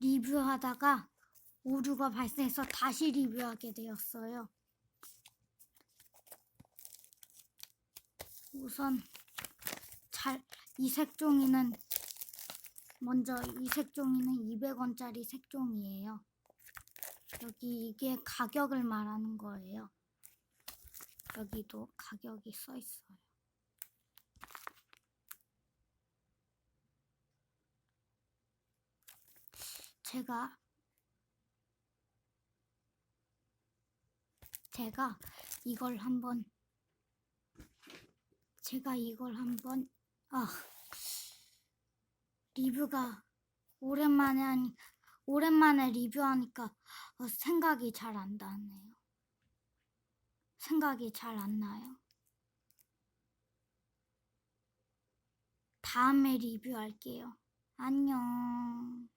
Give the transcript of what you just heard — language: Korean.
리뷰하다가 오류가 발생해서 다시 리뷰하게 되었어요. 우선 잘 이 색종이는 먼저 이 색종이는 200원짜리 색종이에요. 여기 이게 가격을 말하는 거예요. 여기도 가격이 써 있어요. 제가 제가 이걸 한번 제가 이걸 한번 아 리뷰가 오랜만에 하니 오랜만에 리뷰하니까 어, 생각이 잘 안 나네요. 생각이 잘 안 나요. 다음에 리뷰할게요. 안녕.